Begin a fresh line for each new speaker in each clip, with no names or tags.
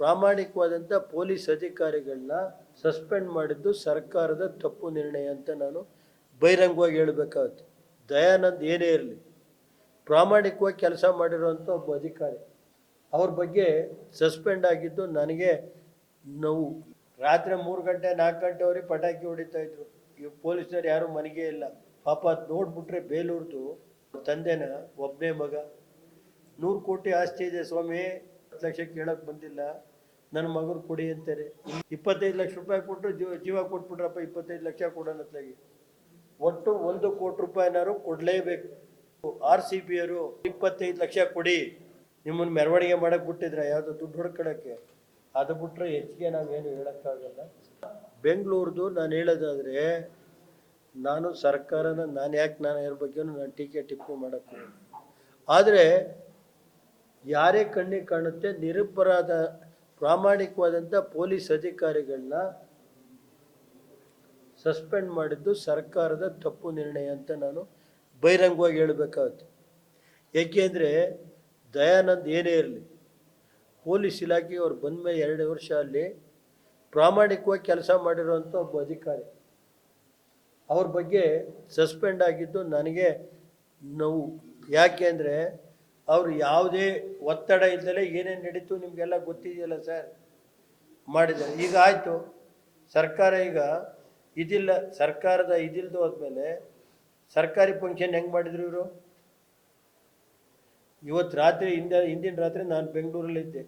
ಪ್ರಾಮಾಣಿಕವಾದಂಥ police ಅಧಿಕಾರಿಗಳನ್ನ suspend ಮಾಡಿದ್ದು ಸರ್ಕಾರದ ತಪ್ಪು ನಿರ್ಣಯ ಅಂತ ನಾನು ಬಹಿರಂಗವಾಗಿ ಹೇಳಬೇಕಾಗುತ್ತೆ. ದಯಾನಂದ್ ಏನೇ ಇರಲಿ, ಪ್ರಾಮಾಣಿಕವಾಗಿ ಕೆಲಸ ಮಾಡಿರುವಂಥ ಒಬ್ಬ ಅಧಿಕಾರಿ, ಅವ್ರ ಬಗ್ಗೆ ಸಸ್ಪೆಂಡ್ ಆಗಿದ್ದು ನನಗೆ ನೋವು ರಾತ್ರಿ ಮೂರು ಗಂಟೆ, ನಾಲ್ಕು ಗಂಟೆವರೆಗೆ ಪಟಾಕಿ ಹೊಡಿತಾ ಇದ್ರು. ಈ ಪೊಲೀಸರು ಯಾರು ಮನೆಗೆ ಇಲ್ಲ. ಪಾಪ ಅದ್ ನೋಡ್ಬಿಟ್ರೆ ಬೇಲೂರ್ದು ತಂದೆನ ಒಬ್ಬನೇ ಮಗ. ನೂರು ಕೋಟಿ ಆಸ್ತಿ ಇದೆ ಸ್ವಾಮಿ. ಹತ್ತು ಲಕ್ಷ ಕೇಳೋಕೆ ಬಂದಿಲ್ಲ. ನನ್ನ ಮಗರು ಕೊಡಿ ಅಂತಾರೆ. ಇಪ್ಪತ್ತೈದು ಲಕ್ಷ ರೂಪಾಯಿ ಕೊಟ್ಟರು ಜೀವ ಜೀವ ಕೊಟ್ಬಿಟ್ರಪ್ಪ, ಇಪ್ಪತ್ತೈದು ಲಕ್ಷ ಕೊಡೋಣ ಅತ್ಲಾಗಿ. ಒಟ್ಟು ಒಂದು ಕೋಟಿ ರೂಪಾಯಿನಾರು ಕೊಡಲೇಬೇಕು. ಆರ್ ಸಿ ಅವರು ಇಪ್ಪತ್ತೈದು ಲಕ್ಷ ಕೊಡಿ. ನಿಮ್ಮನ್ನು ಮೆರವಣಿಗೆ ಮಾಡಕ್ ಬಿಟ್ಟಿದ್ರ, ಯಾವುದು ದುಡ್ಡು ಹೊಡ್ಕೊಳಕ್ಕೆ. ಅದು ಬಿಟ್ಟರೆ ಹೆಚ್ಚಿಗೆ ನಾವೇನು ಹೇಳೋಕ್ಕಾಗಲ್ಲ. ಬೆಂಗಳೂರ್ದು ನಾನು ಹೇಳೋದಾದ್ರೆ, ನಾನು ಸರ್ಕಾರನ, ನಾನು ಯಾಕೆ ನಾನು ಯಾರ ಬಗ್ಗೆನೂ ನಾನು ಟೀಕೆ ಟಿಪ್ಪು ಮಾಡಕ್ಕೆ. ಆದರೆ ಯಾರೇ ಕಣ್ಣಿಗೆ ಕಾಣುತ್ತೆ ನಿರಪರಾಧ ಪ್ರಾಮಾಣಿಕವಾದಂಥ ಪೊಲೀಸ್ ಅಧಿಕಾರಿಗಳನ್ನ ಸಸ್ಪೆಂಡ್ ಮಾಡಿದ್ದು ಸರ್ಕಾರದ ತಪ್ಪು ನಿರ್ಣಯ ಅಂತ ನಾನು ಬಹಿರಂಗವಾಗಿ ಹೇಳಬೇಕಾಗುತ್ತೆ. ಏಕೆಂದರೆ ದಯಾನಂದ್ ಏನೇ ಇರಲಿ, ಪೊಲೀಸ್ ಇಲಾಖೆ ಅವ್ರು ಬಂದ ಮೇಲೆ ಎರಡು ವರ್ಷ ಅಲ್ಲಿ ಪ್ರಾಮಾಣಿಕವಾಗಿ ಕೆಲಸ ಮಾಡಿರೋಂಥ ಒಬ್ಬ ಅಧಿಕಾರಿ. ಅವ್ರ ಬಗ್ಗೆ ಸಸ್ಪೆಂಡ್ ಆಗಿದ್ದು ನನಗೆ ನೋವು. ಯಾಕೆ ಅಂದರೆ ಅವರು ಯಾವುದೇ ಒತ್ತಡ ಇಲ್ಲದೆ ಏನೇನು ನಡೀತು ನಿಮಗೆಲ್ಲ ಗೊತ್ತಿದೆಯಲ್ಲ ಸರ್? ಮಾಡಿದ್ದಾರೆ. ಈಗ ಆಯಿತು. ಸರ್ಕಾರ ಈಗ ಇದಿಲ್ಲ, ಸರ್ಕಾರದ ಇದಿಲ್ದು ಹೋದ್ಮೇಲೆ ಸರ್ಕಾರಿ ಫಂಕ್ಷನ್ ಹೆಂಗೆ ಮಾಡಿದ್ರು ಇವರು? ಇವತ್ತು ರಾತ್ರಿ ಹಿಂದೆ, ಹಿಂದಿನ ರಾತ್ರಿ ನಾನು ಬೆಂಗಳೂರಲ್ಲಿದ್ದೆ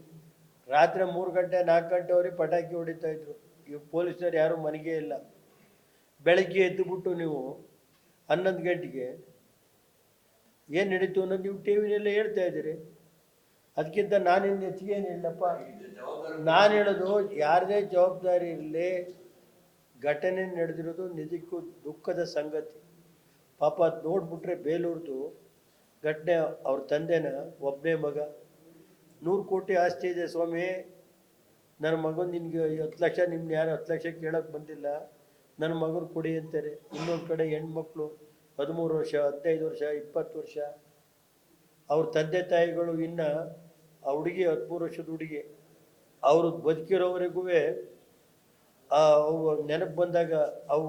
ರಾತ್ರಿ ಮೂರು ಗಂಟೆ, ನಾಲ್ಕು ಗಂಟೆವರೆಗೆ ಪಟಾಕಿ ಹೊಡಿತಾ ಇದ್ರು. ಇವ್ ಪೊಲೀಸ್ನವ್ರು ಯಾರು ಮನೆಗೆ ಇಲ್ಲ. ಬೆಳಗ್ಗೆ ಎದ್ದುಬಿಟ್ಟು ನೀವು ಹನ್ನೊಂದು ಗಂಟೆಗೆ ಏನು ನಡೀತು ಅನ್ನೋದು ನೀವು ಟಿ ವಿನೆಲ್ಲ ಹೇಳ್ತಾ ಇದ್ದೀರಿ. ಅದಕ್ಕಿಂತ ನಾನೇನು ಹೆಚ್ಚಿಗೆ ಏನು ಹೇಳಪ್ಪ ನಾನು ಹೇಳೋದು ಯಾರದೇ ಜವಾಬ್ದಾರಿ ಇರಲಿ, ಘಟನೆ ನಡೆದಿರೋದು ನಿಜಕ್ಕೂ ದುಃಖದ ಸಂಗತಿ. ಪಾಪ ಅದು ನೋಡ್ಬಿಟ್ರೆ ಬೇಲೂರ್ದು ಘಟನೆ ಅವ್ರ ತಂದೆನ ಒಬ್ಬನೇ ಮಗ. ನೂರು ಕೋಟಿ ಆಸ್ತಿ ಇದೆ ಸ್ವಾಮಿ. ನನ್ನ ಮಗನ ನಿನಗೆ ಹತ್ತು ಲಕ್ಷ, ನಿಮ್ನ ಯಾರು ಹತ್ತು ಲಕ್ಷ ಕೇಳೋಕೆ ಬಂದಿಲ್ಲ. ನನ್ನ ಮಗನ ಕೊಡಿ ಅಂತಾರೆ. ಇನ್ನೊಂದು ಕಡೆ ಹೆಣ್ಮಕ್ಳು ಹದಿಮೂರು ವರ್ಷ, ಹದಿನೈದು ವರ್ಷ, ಇಪ್ಪತ್ತು ವರ್ಷ. ಅವ್ರ ತಂದೆ ತಾಯಿಗಳು ಇನ್ನು ಆ ಹುಡುಗಿ ಹದಿಮೂರು ವರ್ಷದ ಹುಡುಗಿ. ಅವರು ಬದುಕಿರೋವರೆಗೂ ಅವು ನೆನಪು ಬಂದಾಗ ಅವು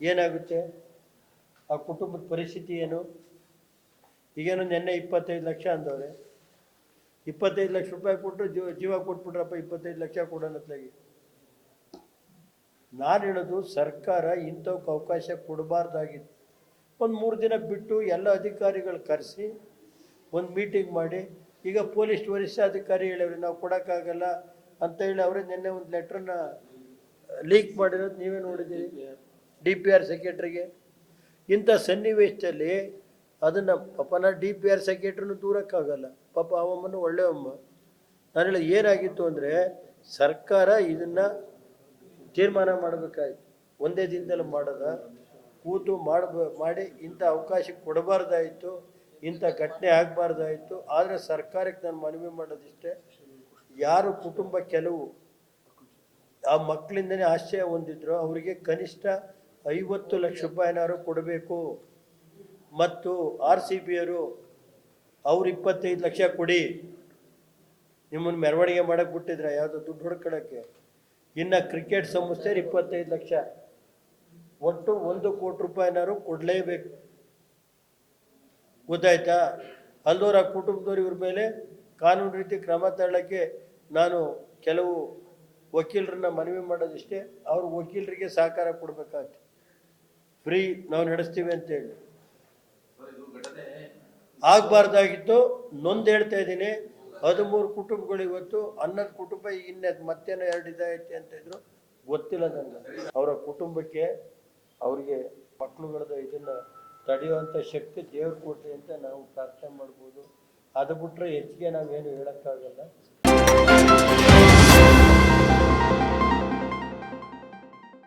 ಏನಾಗುತ್ತೆ? ಆ ಕುಟುಂಬದ ಪರಿಸ್ಥಿತಿ ಏನು? ಈಗೇನು ನೆನ್ನೆ ಇಪ್ಪತ್ತೈದು ಲಕ್ಷ ಅಂದವ್ರೆ. ಇಪ್ಪತ್ತೈದು ಲಕ್ಷ ರೂಪಾಯಿ ಕೊಟ್ಟರು ಜೀವ ಜೀವ ಕೊಟ್ಬಿಟ್ರಪ್ಪ, ಇಪ್ಪತ್ತೈದು ಲಕ್ಷ ಕೊಡೋಣತ್ಲಾಗಿ ನಾನು ಹೇಳೋದು ಸರ್ಕಾರ ಇಂಥವಕ್ಕೆ ಅವಕಾಶ ಕೊಡಬಾರ್ದಾಗಿತ್ತು. ಒಂದು ಮೂರು ದಿನ ಬಿಟ್ಟು ಎಲ್ಲ ಅಧಿಕಾರಿಗಳು ಕರೆಸಿ ಒಂದು ಮೀಟಿಂಗ್ ಮಾಡಿ, ಈಗ ಪೊಲೀಸ್ ವರಿಷ್ಠಾಧಿಕಾರಿ ಹೇಳಿವ್ರಿ, ನಾವು ಕೊಡೋಕ್ಕಾಗಲ್ಲ ಅಂತ ಹೇಳಿ ಅವರೇ ನಿನ್ನೆ ಒಂದು ಲೆಟ್ರನ್ನ ಲೀಕ್ ಮಾಡಿರೋದು ನೀವೇ ನೋಡಿದ್ದೀರಿ. ಡಿ ಪಿ ಆರ್ ಸೆಕ್ರೆಟ್ರಿಗೆ ಇಂಥ ಸನ್ನಿವೇಶದಲ್ಲಿ ಅದನ್ನು ಪಾಪನ ಡಿ ಪಿ ಆರ್ ಸೆಕ್ರೆಟ್ರಿನೂ ದೂರಕ್ಕಾಗಲ್ಲ. ಪಾಪ ಅವಮ್ಮನು ಒಳ್ಳೆಯಮ್ಮ ನಾನು ಹೇಳಿ ಏನಾಗಿತ್ತು ಅಂದರೆ ಸರ್ಕಾರ ಇದನ್ನು ತೀರ್ಮಾನ ಮಾಡಬೇಕಾಯ್ತು. ಒಂದೇ ದಿನದಲ್ಲಿ ಮಾಡೋದ. ಕೂತು ಮಾಡಬ, ಮಾಡಿ ಇಂಥ ಅವಕಾಶ ಕೊಡಬಾರ್ದಾಯಿತು, ಇಂಥ ಘಟನೆ ಆಗಬಾರ್ದಾಯಿತು, ಆದರೆ ಸರ್ಕಾರಕ್ಕೆ ನಾನು ಮನವಿ ಮಾಡೋದಿಷ್ಟೇ, ಯಾರು ಕುಟುಂಬ ಕೆಲವು ಆ ಮಕ್ಕಳಿಂದನೇ ಆಶ್ರಯ ಹೊಂದಿದ್ರು ಅವರಿಗೆ ಕನಿಷ್ಠ ಐವತ್ತು ಲಕ್ಷ ರೂಪಾಯಿನಾರು ಕೊಡಬೇಕು. ಮತ್ತು ಆರ್ ಸಿ ಬಿಯವರು ಅವ್ರು ಇಪ್ಪತ್ತೈದು ಲಕ್ಷ ಕೊಡಿ. ನಿಮ್ಮನ್ನು ಮೆರವಣಿಗೆ ಮಾಡಕ್ಕೆ ಬಿಟ್ಟಿದ್ರೆ, ಯಾವುದೋ ದುಡ್ಡು ಹುಡ್ಕೊಳ್ಳೋಕ್ಕೆ ಇನ್ನು ಕ್ರಿಕೆಟ್ ಸಂಸ್ಥೆ ಇಪ್ಪತ್ತೈದು ಲಕ್ಷ. ಒಟ್ಟು ಒಂದು ಕೋಟಿ ರೂಪಾಯಿನಾರು ಕೊಡಲೇಬೇಕು. ಗೊತ್ತಾಯ್ತಾ? ಅಲ್ಲೋರ ಕುಟುಂಬದವ್ರ ಇವ್ರ ಮೇಲೆ ಕಾನೂನು ರೀತಿ ಕ್ರಮ ತಗೊಳ್ಳೋಕ್ಕೆ ನಾನು ಕೆಲವು ವಕೀಲರನ್ನ ಮನವಿ ಮಾಡೋದಿಷ್ಟೇ, ಅವ್ರ ವಕೀಲರಿಗೆ ಸಹಕಾರ ಕೊಡಬೇಕಾಗ್ತದೆ ಫ್ರೀ ನಾವು ನಡೆಸ್ತೀವಿ ಅಂತೇಳಿ. ಆಗಬಾರ್ದಾಗಿತ್ತು, ನೊಂದು ಹೇಳ್ತಾ ಇದ್ದೀನಿ. ಹದಿಮೂರು ಕುಟುಂಬಗಳು ಇವತ್ತು, ಹನ್ನೊಂದು ಕುಟುಂಬ ಇನ್ನೇ ಮತ್ತೇನೋ ಎರಡು ಇದಾಯ್ತು ಅಂತ ಇದ್ರು ಗೊತ್ತಿಲ್ಲ ನನಗೆ ಅವರ ಕುಟುಂಬಕ್ಕೆ ಅವರಿಗೆ ಮಕ್ಕಳುಗಳದ ಇದನ್ನ ತಡೆಯುವಂಥ ಶಕ್ತಿ ದೇವ್ರ ಕೊಡ್ಲಿ ಅಂತ ನಾವು ಪ್ರಾರ್ಥನೆ ಮಾಡ್ಬೋದು. ಅದು ಬಿಟ್ಟರೆ ಹೆಚ್ಚಿಗೆ ನಾವೇನು ಹೇಳೋಕ್ಕಾಗಲ್ಲ.